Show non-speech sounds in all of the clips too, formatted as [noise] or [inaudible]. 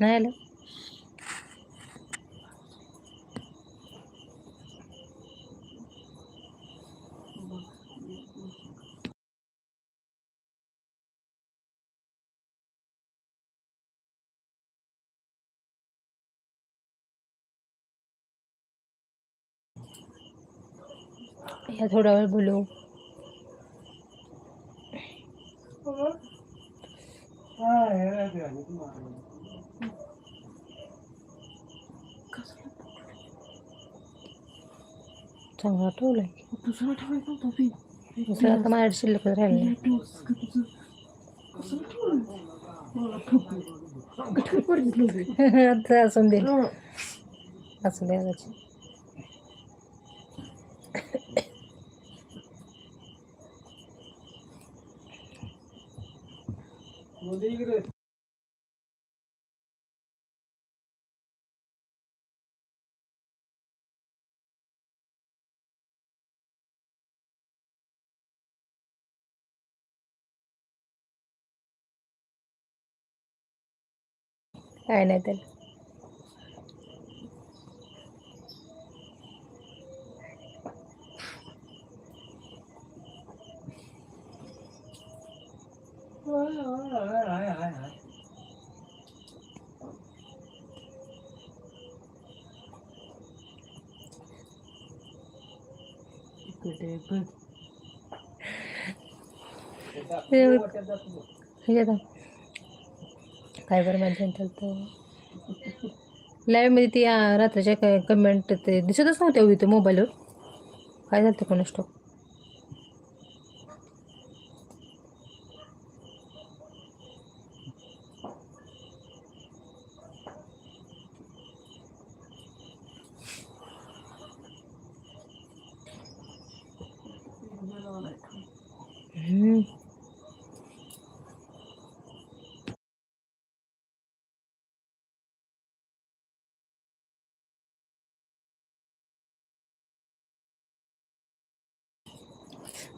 नाही आलं या थोडा वेळ बोलू चांगला ठेवलाय दुसरा ठेवायचा होता बी. दुसरं आता माझ्या शिल्लक राहिलं हे टोस का तुझं? कसं ठेवलं? मला ठोकू. गठ्ठल पडली बी. आता असून दे असू दे आवाज. काय इकडे बघ. हे आता काय बरं माझ्या चालतं लाईव्हमध्ये ती रात्रीच्या कमेंट ते दिसतच नव्हत्या इथं मोबाईलवर काय झालं कोण स्टॉक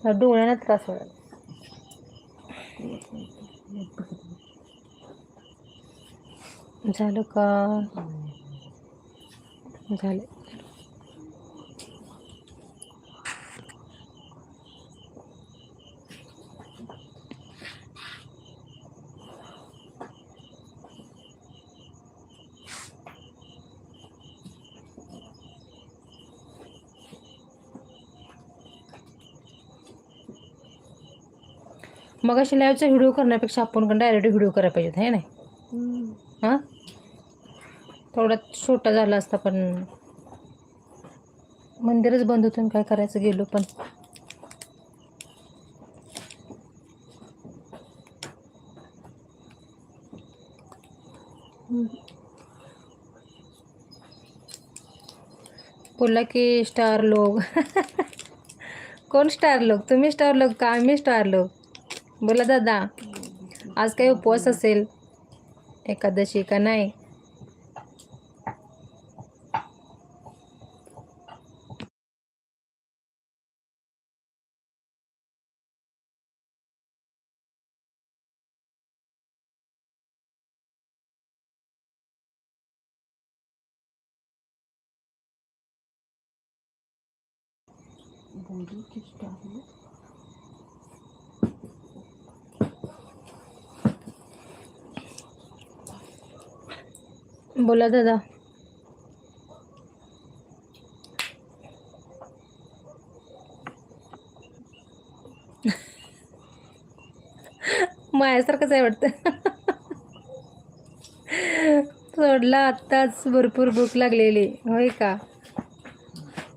डोळ्यांना त्रास होणार झालं का? झालं. मग अशी लाईव्हचा व्हिडिओ करण्यापेक्षा आपण डायरेक्ट व्हिडिओ करायला पाहिजेत है नाही. हां? थोडा छोटा झाला असता पण मंदिरच बंद होतं काय करायचं गेलो पण. बोलला की स्टार लोक. [laughs] कोण स्टार लोक? तुम्ही स्टार लोक का? आम्ही स्टार लोक. बोला दादा आज काही उपवास असेल? एकादशी का नाही? बोलू की बोला दादा. माझ्यासारखंच आहे वाटतं. सोडला आत्ताच भरपूर भूक लागलेली. होय का?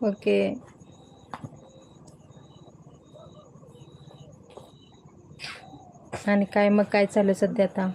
ओके. आणि काय मग काय चालू आहे सध्या आता?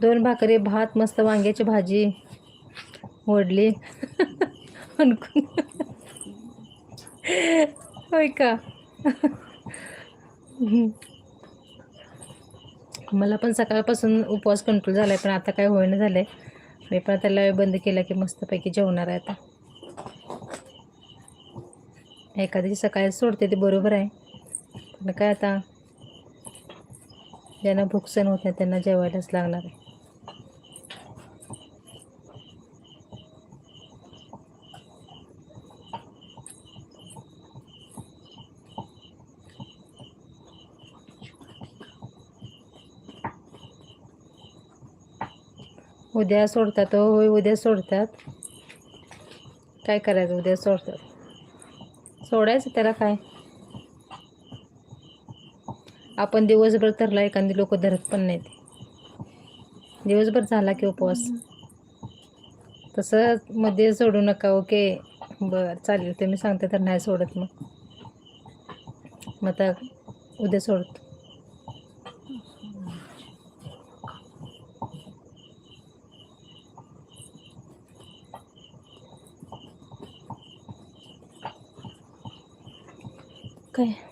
दोन भाकरी भात मस्त वांग्याची भाजी ओढली होय का? मला पण सकाळपासून उपवास कंट्रोल झाला आहे पण आता काय होईना झालं आहे मी पण त्याला बंद केला की मस्तपैकी जेवणार आहे आता. एखाद्याची सकाळी सोडते ते बरोबर आहे. पण काय आता? ज्यांना भूक सण होत नाही त्यांना जेवायलाच लागणार आहे. उद्या सोडतात हो, होय उद्या सोडतात. काय करायचं उद्या सोडतात? सोडायचं त्याला काय? आपण दिवसभर धरला एखादी लोक धरत पण नाहीत. दिवसभर झाला की उपवास. तसं मध्ये सोडू नका ओके. बरं चालेल तुम्ही सांगता तर नाही सोडत मग. मग आता उद्या सोडतो. काय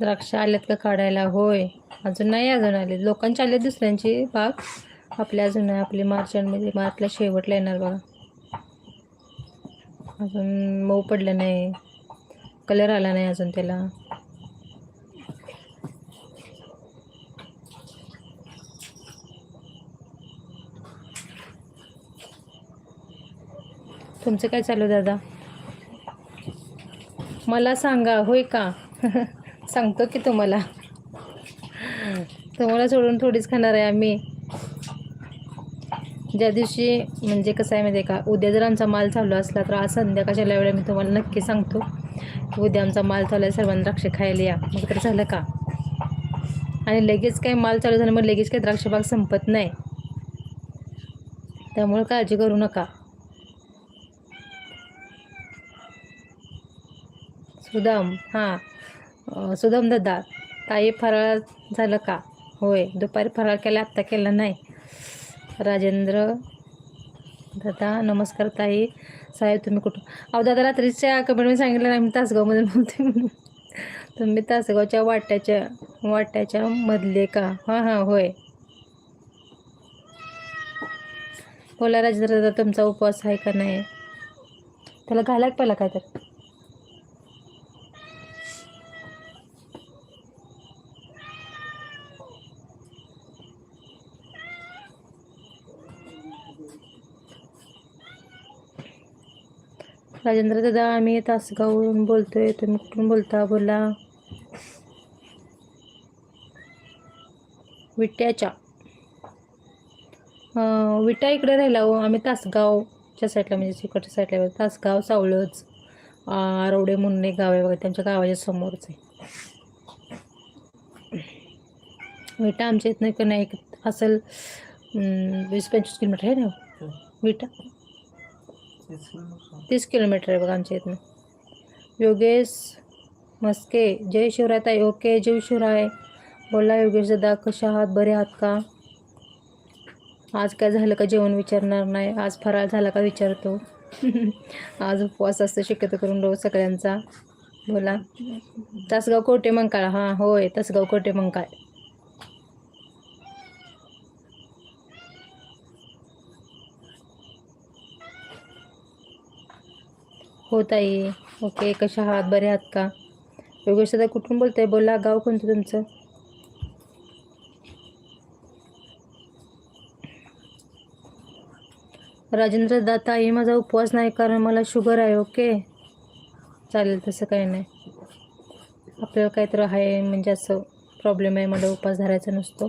द्राक्ष आल्यात का काढायला? होय. अजून नाही अजून आले. लोकांचे आले दुसऱ्यांची बाग. आपल्या अजून आहे आपली मार्चमध्ये मार्चला शेवटला येणार बघा. अजून मऊ पडलं नाही. कलर आला नाही अजून त्याला. तुमचं काय चालू आहे दादा? मला सांगा होय का? [laughs] सांगतो की तुम्हाला. तुम्हाला सोडून थोडीच खाणार आहे आम्ही. ज्या दिवशी म्हणजे कसं आहे माहिती आहे का उद्या जर आमचा माल चालू असला तर आज संध्याकाळच्या वेळेला मी तुम्हाला नक्की सांगतो की उद्या आमचा माल चालू आहे सर्वांना द्राक्ष खायला या. मग तर झालं का? आणि लगेच काय माल चालू झालं मग लगेच काही द्राक्षबाग संपत नाही. त्यामुळे काळजी करू नका. सुदाम हां. अं, दादा ताई फराळ झालं का? होय. दुपारी फराळ केला आत्ता केला नाही. राजेंद्र दादा नमस्कार ताई. साहेब तुम्ही कुठं अहो दादा रात्रीच्या कमेंटमध्ये सांगितलं नाही मी तासगावमधून बोलते म्हणून. तुम्ही तासगावच्या वाट्याच्या वाट्याच्या मधले का? हां हां होय. बोला राजेंद्र दादा तुमचा उपवास आहे का नाही? त्याला घालायला पहिला काय तर राजेंद्र दादा आम्ही तासगाववरून बोलतोय. तुम्ही कुठून बोलता? बोला. विट्याच्या. विटा इकडे राहिला हो. आम्ही तासगावच्या साईडला म्हणजे तिकडच्या साईडला तासगाव सावळच आरवडे म्हणून एक गाव आहे बघा. त्यांच्या गावाच्या समोरच आहे. विटा आमच्या इथनं नाही एक असेल वीस पंचवीस किलोमीटर आहे ना विटा? तीस किलोमीटर आहे बघा आमच्या इथनं. योगेश मस्के जय शिवराय ताई. ओके जय शिवराय. बोला योगेश दादा कशा आहात? बरे आहात का? आज काय झालं का जेवण विचारणार नाही. आज फराळ झाला का विचारतो. [laughs] आज उपवास असतो शक्यतो करून रोज सगळ्यांचा. बोला. तासगाव कोटे मंकाळ? हां होय तासगाव कोटे मंकाळ? हो ताई. ओके कशा आहात? बरे आहात का? योगेश दादा कुठून बोलताय? बोला गाव कोणतं तुमचं? राजेंद्र दादा ताई माझा उपवास नाही कारण मला शुगर आहे ओके? चालेल तसं काही नाही. आपल्याला काहीतरी आहे म्हणजे असं प्रॉब्लेम आहे मला उपवास धरायचा नसतो.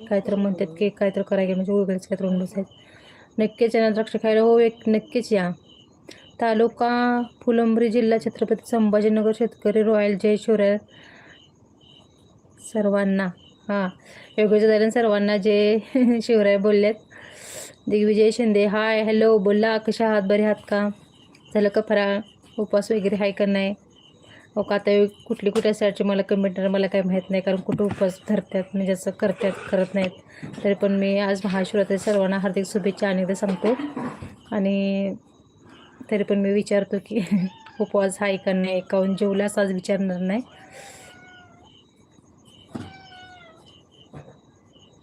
काहीतरी म्हणतात की काहीतरी करायला म्हणजे उघडच काहीतरी होऊन बसायचं. नक्कीच येणार द्राक्ष खायला हो एक नक्कीच या. तालुका फुलंब्री जिल्हा छत्रपती संभाजीनगर शेतकरी रॉयल जय शिवराय सर्वांना. हां योगेश दादा सर्वांना जे [laughs] शिवराय बोललेत. दिग्विजय शिंदे हाय हॅलो बोला कशा आहात? बरे आहात का? झालं का फराळ? उपवास वगैरे आहे का नाही? हो का? आता कुठली कुठल्या साईडची मला कमेंट मला काही माहीत नाही कारण कुठं उपवास धरतात म्हणजे असं करतात करत नाहीत. तरी पण मी आज महाशिवरात्री सर्वांना हार्दिक शुभेच्छा अनेकदा सांगतो. आणि तरी पण मी विचारतो की [laughs] उपवास हा का नाही? काहून जेवल्यास आज विचारणार नाही.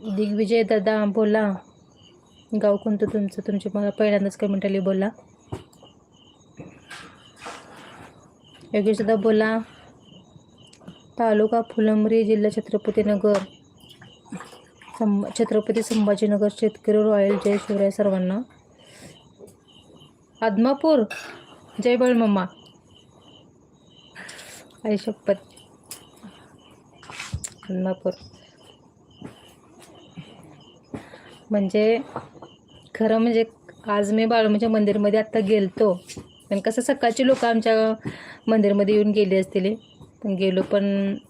दिग्विजय दादा बोला. गाव कोणतं तुमचं? तुमची मला पहिल्यांदाच कमेंट आली बोला. योगेश दादा बोला. तालुका फुलंब्री जिल्हा छत्रपतीनगर सं छत्रपती संभाजीनगर शेतकरी रॉयल जय शिवराय सर्वांना. आदमापूर जय बळमम्मा आई शपथ. आदमापूर. म्हणजे खरं म्हणजे आज मी बाळूमाच्या मंदिरमध्ये आत्ता गेलतो. पण कसं सकाळची लोक आमच्या मंदिरमध्ये येऊन गेली असतील. पण गेलो पण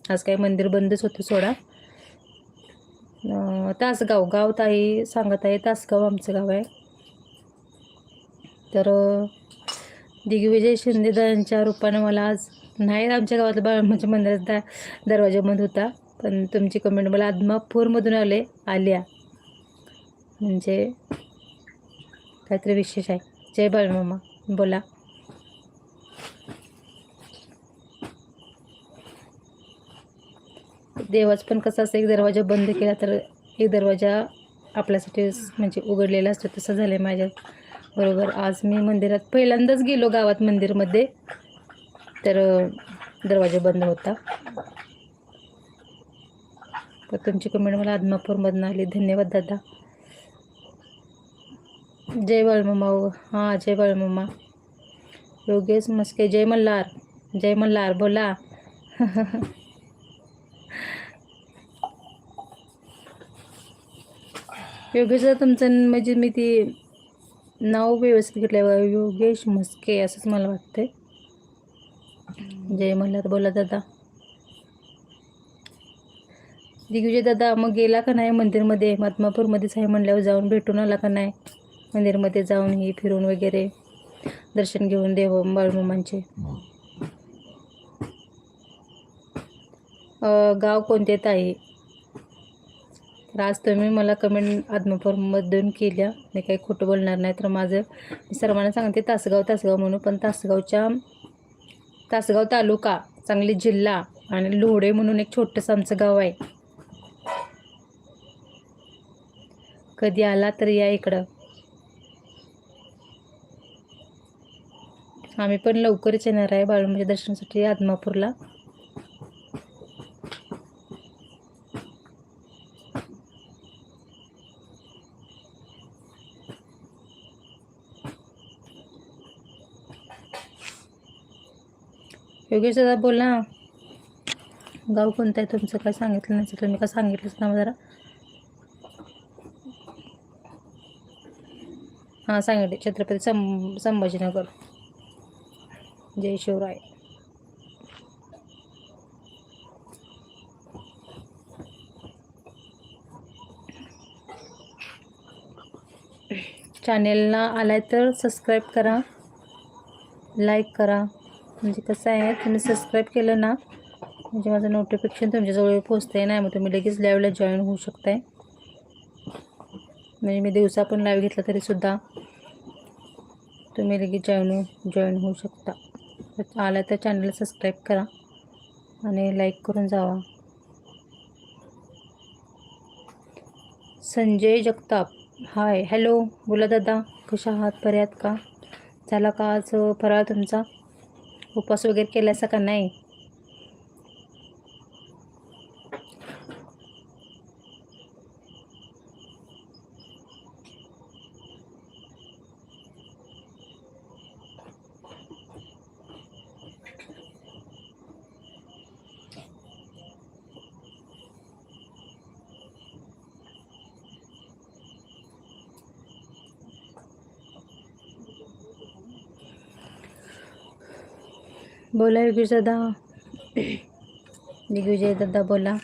आज काय मंदिर बंदच होतं सोडा. तासगाव गाव ताई सांगत आहे तासगाव आमचं गाव आहे. तर दिग्विजय शिंदेदांच्या रूपानं मला आज नाही आमच्या गावातलं बाळूमाच्या म्हणजे मंदिरात दा दरवाजा बंद होता. पण तुमची कमेंट मला आदमापूरमधून आले आल्या. म्हणजे काहीतरी विशेष आहे. जय बाळमामा. बोला. देवाचं पण कसं असं एक दरवाजा बंद केला तर एक दरवाजा आपल्यासाठी म्हणजे उघडलेला असतो तसं झालं आहे माझ्या. बरोबर. आज मी मंदिरात पहिल्यांदाच गेलो गावात मंदिरमध्ये. तर दरवाजा बंद होता. तर तुमची कमेंट मला आदमापूरमधून आली. धन्यवाद दादा. जय बाळमामा हां हो. जय बाळमामा. योगेश मस्के जय मल्हार. जय मल्हार बोला. [laughs] योगेश तुमचं म्हणजे मी ती नाव व्यवस्थित घेतलं योगेश म्हस्के असंच मला वाटतंय. जय मल्हार बोला दादा. दिग्विजय दादा मग गेला का नाही मंदिरमध्ये? मातमापूरमध्येच आहे म्हणल्यावर जाऊन भेटून आला का नाही? मंदिरमध्ये जाऊन ही फिरून वगैरे दर्शन घेऊन देव बाळमामांचे. गाव कोणते ताई? आज तुम्ही मला कमेंट आत्मफॉर्ममधून केल्या. मी काही खोटं बोलणार नाही तर माझं मी सर्वांना सांगते तासगाव तासगाव म्हणून पण तासगावच्या तासगाव तालुका सांगली जिल्हा आणि लोढे म्हणून एक छोटंसं आमचं गाव आहे. कधी आला तर या इकडं. आम्ही पण लवकरच येणार आहे बाळूमाच्या दर्शनासाठी आदमापूरला. योगेश दादा बोला. गाव कोणतं आहे? तुमचं काय सांगितलं नाही तर मी काय सांगितलंच ना जरा? हां सांगितले छत्रपती सं संभाजीनगर. जय शिवराय. चॅनेलला आलाय तर सबस्क्राईब करा. लाईक करा. म्हणजे कसं आहे तुम्ही सबस्क्राईब केलं ना म्हणजे माझं नोटिफिकेशन तुमच्याजवळ पोचते नाही मग तुम्ही लगेच लाईव्हला जॉईन होऊ शकताय. म्हणजे मी दिवसा पण लाईव्ह घेतला तरीसुद्धा तुम्ही लगेच जॉईन जॉईन होऊ शकता. आला तर चॅनलला सबस्क्राईब करा आणि लाईक करून जावा. संजय जगताप हाय हॅलो बोला दादा कशा आहात? बरे आहात का? झाला का आज फराळ तुमचा? उपवास वगैरे केलासा का नाही? बोला योगेश दादा. दिग्विजय दादा बोला.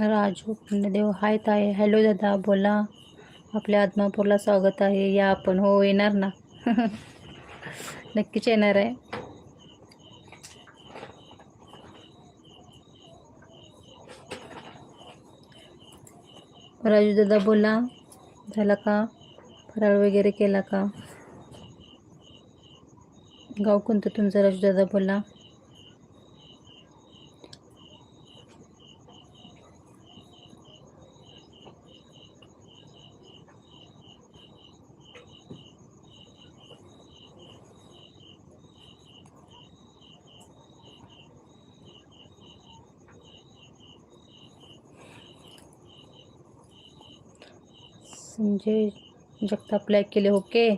राजू पुण्यदेव हाय ताय हॅलो दादा बोला. आपल्या आदमापूरला स्वागत आहे. या आपण. हो येणार ना. [laughs] नक्कीच येणार आहे. राजू दादा बोला. झाला का? फराळ वगैरे केला का? गाव कोणतं तुमचं? राजू दादा बोला. म्हणजे जगताप लाईक केले ओके?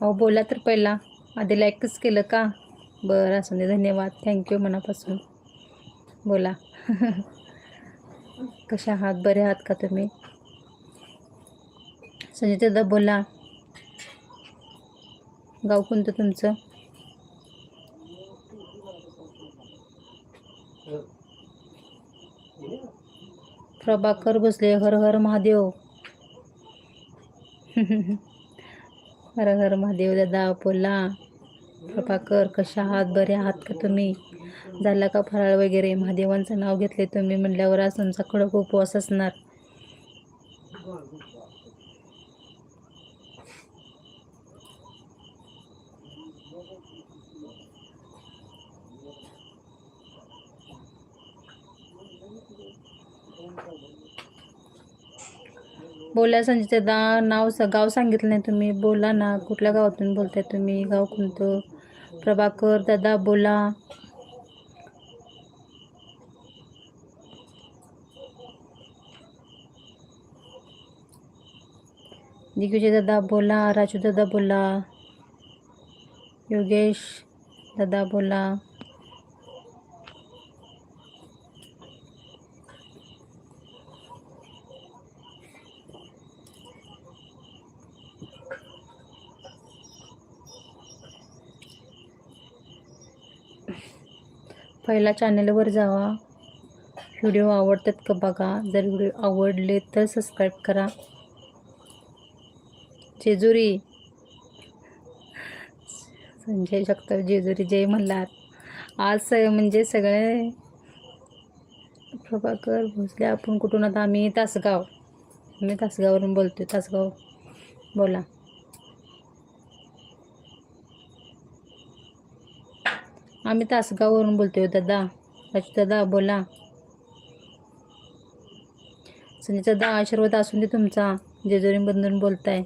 अहो बोला तर पहिला. आधी लाईकच केलं का? बरं असं दे धन्यवाद. थँक्यू मनापासून. बोला. [laughs] कशा आहात? बरे आहात का तुम्ही? संजय दादा बोला. गाव कोणतं तुमचं? प्रभाकर बसले हर हर महादेव. हर हर महादेव दादा अपोला प्रभाकर कशा आहात? बरे आहात का तुम्ही? झाला का फराळ वगैरे? महादेवांचं नाव घेतले तुम्ही म्हणल्यावर आज तुमचा कडक उपवास असणार. बोला संजय दादा नाव स गाव सांगितलं नाही तुम्ही. बोला ना कुठल्या गावातून बोलताय तुम्ही? गाव कोणतं? प्रभाकर दादा बोला. दिग्विजय दादा बोला. राजू दादा बोला. योगेश दादा बोला. पहिला चॅनलवर जावा. व्हिडिओ आवडतात का बघा? जर व्हिडिओ आवडले तर सबस्क्राईब करा. जेजुरी. संजय जगताप जेजुरी जय म्हणलात आज स म्हणजे सगळे प्रभाकर भोसले आपण कुठून आता? आम्ही तासगाव. आम्ही तासगाववरून बोलतो तासगाव. बोला. आम्ही तासगाववरून बोलतोय दादा. राजू दादा बोला. संजय दादा आशीर्वाद असून दे तुमचा. जेजुरीमधून बोलताय.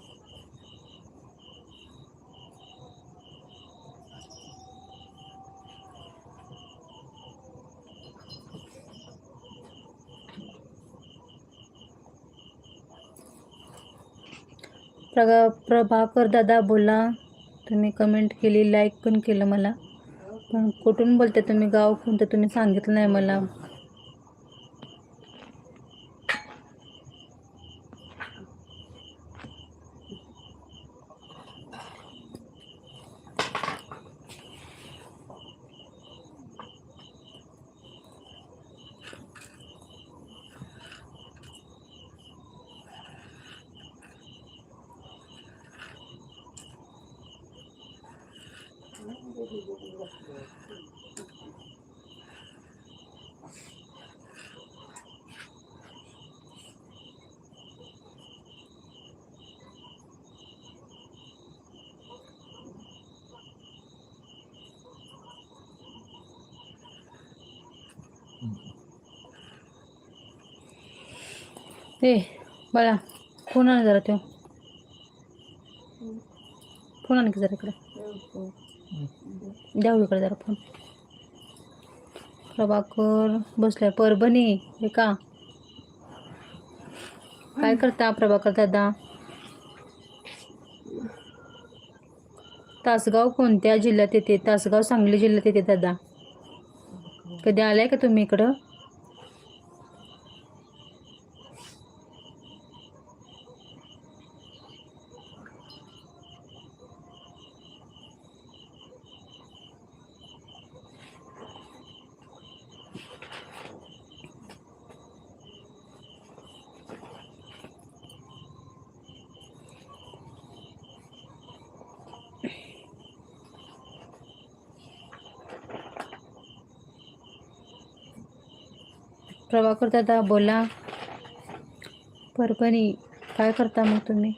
प्रगा प्रभाकर दादा बोला. तुम्ही कमेंट केली लाईक पण केलं मला. पण कुठून बोलते तुम्ही? गाव कोणतं? तुम्ही सांगितलं नाही मला. ए बाळा फोन आण जरा तो फोन आण की जरा इकडे द्या इकडे जरा फोन. प्रभाकर बसलाय परभणी हे का? काय करता प्रभाकर दादा? तासगाव कोणत्या जिल्ह्यात येते? तासगाव सांगली जिल्ह्यात येते दादा. कधी आलाय का तुम्ही इकडं? प्रभाकर दादा बोला. परभणी काय करता मग तुम्ही?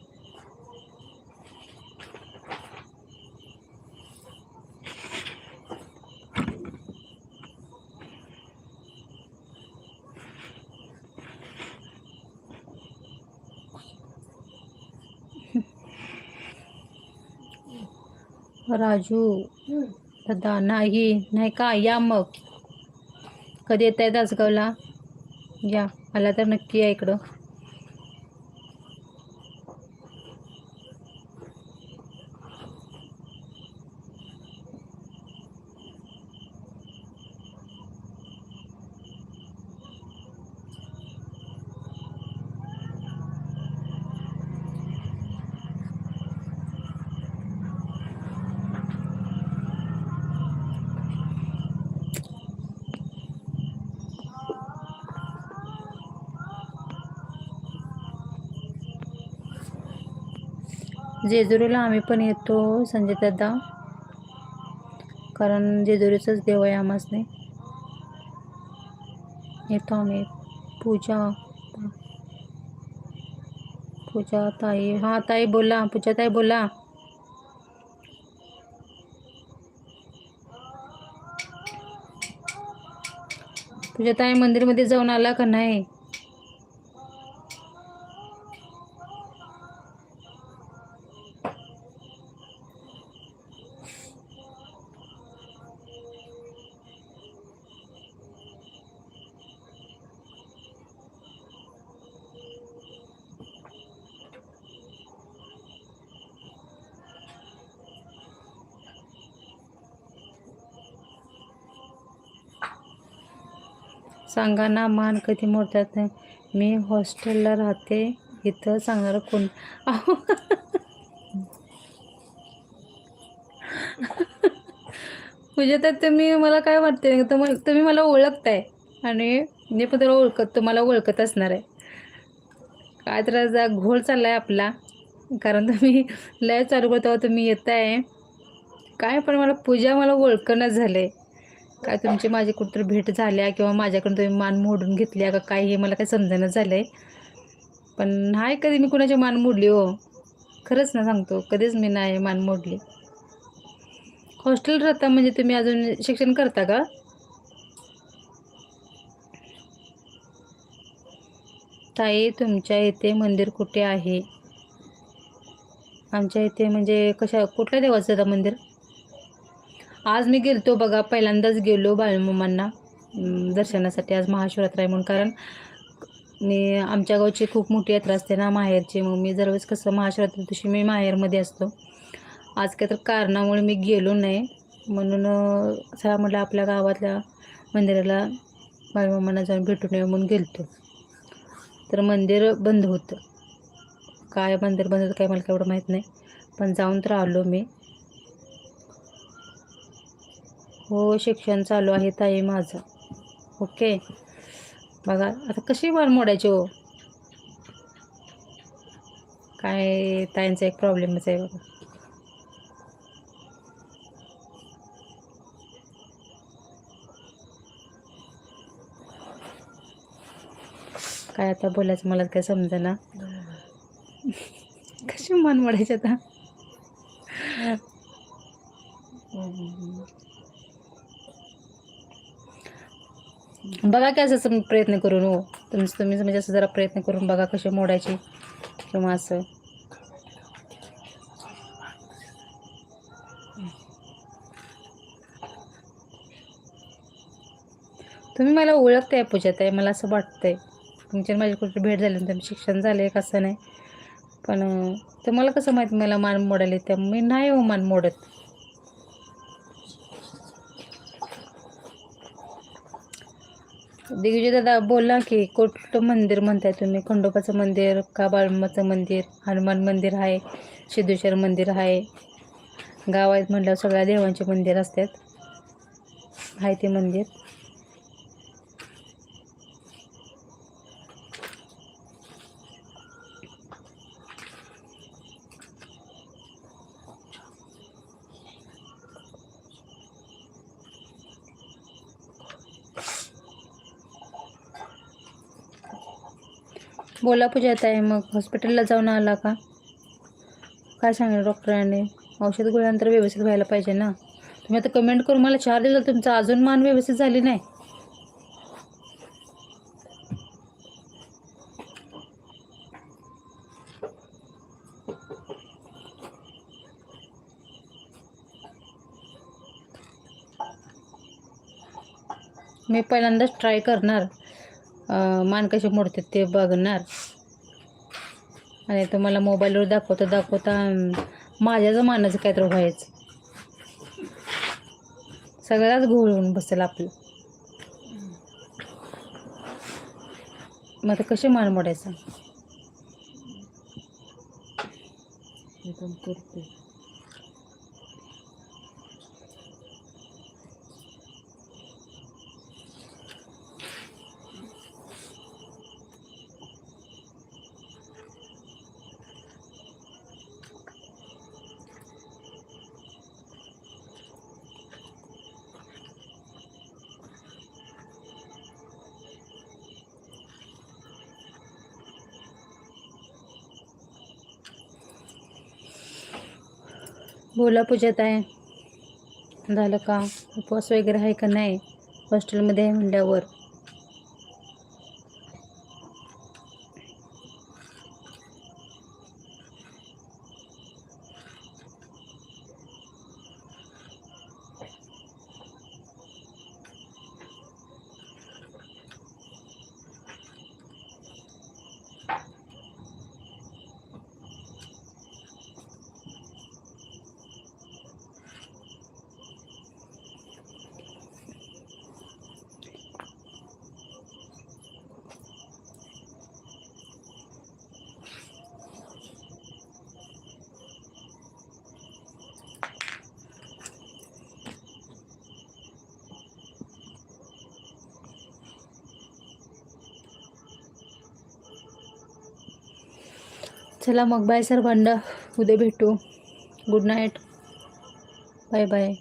राजू दादा नाही नाही का? या मग. कधी येत आहे दासगावला? या आला तर नक्की या इकडं. जेजुरीला आम्ही पण येतो संजय दादा. कारण जेजुरीचंच देव आहे आमासने येतो आम्ही. पूजा. पूजा ताई. हां ताई बोला. पूजा ताई बोला. पूजा ताई मंदिरमध्ये जाऊन आला का नाही? सांगा ना मान कधी मोडतात मी हॉस्टेलला राहते इथं सांगणार कोण? म्हणजे तर तुम्ही मला काय वाटते तुम्ही मला ओळखताय. आणि मी पण तुला ओळखत तुम्हाला ओळखत असणार आहे. काय तर जा घोळ चाललाय आपला. कारण तुम्ही लय चालू करता तुम्ही येत आहे काय पण मला पूजा मला ओळखणं आहे काय तुमची माझी कुठंतरी भेट झाल्या किंवा माझ्याकडून तुम्ही मान मोडून घेतल्या का काय हे मला काही समजेना झालं आहे पण हाय कधी मी कुणाची मान मोडली हो? खरंच ना सांगतो कधीच मी नाही मान मोडली. हॉस्टेल राहता म्हणजे तुम्ही अजून शिक्षण करता का? ताई तुमच्या इथे मंदिर कुठे आहे? आमच्या इथे म्हणजे कशा कुठल्या देवाचं मंदिर? आज मी गेलतो बघा पहिल्यांदाच गेलो बाळूमामांना दर्शनासाठी आज महाशिवरात्र आहे म्हणून. कारण मी आमच्या गावची खूप मोठी यात्रा असते ना माहेरची. मग मी दरवेळेस कसं महाशिवरात्री दिवशी मी माहेरमध्ये असतो. आज काय तर कारणामुळे मी गेलो नाही. म्हणून अं, चला म्हटलं आपल्या गावातल्या मंदिराला बाळूमामांना जाऊन भेटून येऊ म्हणून गेलतो. तर मंदिर बंद होतं. काय मंदिर बंद होतं काय मला एवढं माहीत नाही. पण जाऊन तर आलो मी. हो शिक्षण चालू आहे ताई माझं. ओके. बघा आता कशी मान मोडायची हो? काय ताईंचा एक प्रॉब्लेमच आहे बघा. काय आता बोलायचं मला काय समजेना. कशी मान मोडायची आता? बघा की असं सम- प्रयत्न करून हो. तुमचं तुम्ही म्हणजे असं जरा प्रयत्न करून बघा कसे मोडायचे किंवा असं. तुम्ही मला ओळखताय पूजात आहे मला असं वाटतंय. तुमच्या माझी कुठे भेट झाली तुमचं शिक्षण झालं आहे कसं नाही. पण तर मला कसं माहिती मला मान मोडायला त्या मी नाही हो मान मोडत. दिग्विजय दादा बोला की कुठलं मंदिर म्हणताय तुम्ही? खंडोबाचं मंदिर का बाळमाचं मंदिर? हनुमान मंदिर आहे सिद्धेश्वर मंदिर आहे. गावात म्हटलं म्हटल्यावर सगळ्या देवांचे मंदिर असतात. आहे ते मंदिर. बोला पूजात आहे मग हॉस्पिटलला जाऊन आला का? काय सांगेल डॉक्टरांनी? औषध गोळ्यानंतर व्यवस्थित व्हायला पाहिजे ना? तुम्ही आता कमेंट करून मला चार दिवस झाले, तुमचं अजून मान व्यवस्थित झाली नाही. मी पहिल्यांदाच ट्राय करणार. मान कसे मोडते ते बघणार. आणि तुम्हाला मोबाईलवर दाखवता दाखवता माझ्याच मानाचं काहीतरी व्हायचं. सगळ्याच घोळ बसेल आपलं. मग आता कसे मान मोडायचं? करते. बोला पूजात आहे झालं का? उपवास वगैरे आहे का नाही? हॉस्टेलमध्ये आहे म्हणल्यावर. चला मग बाय सर सर्वांना उद्या भेटू. Good night bye bye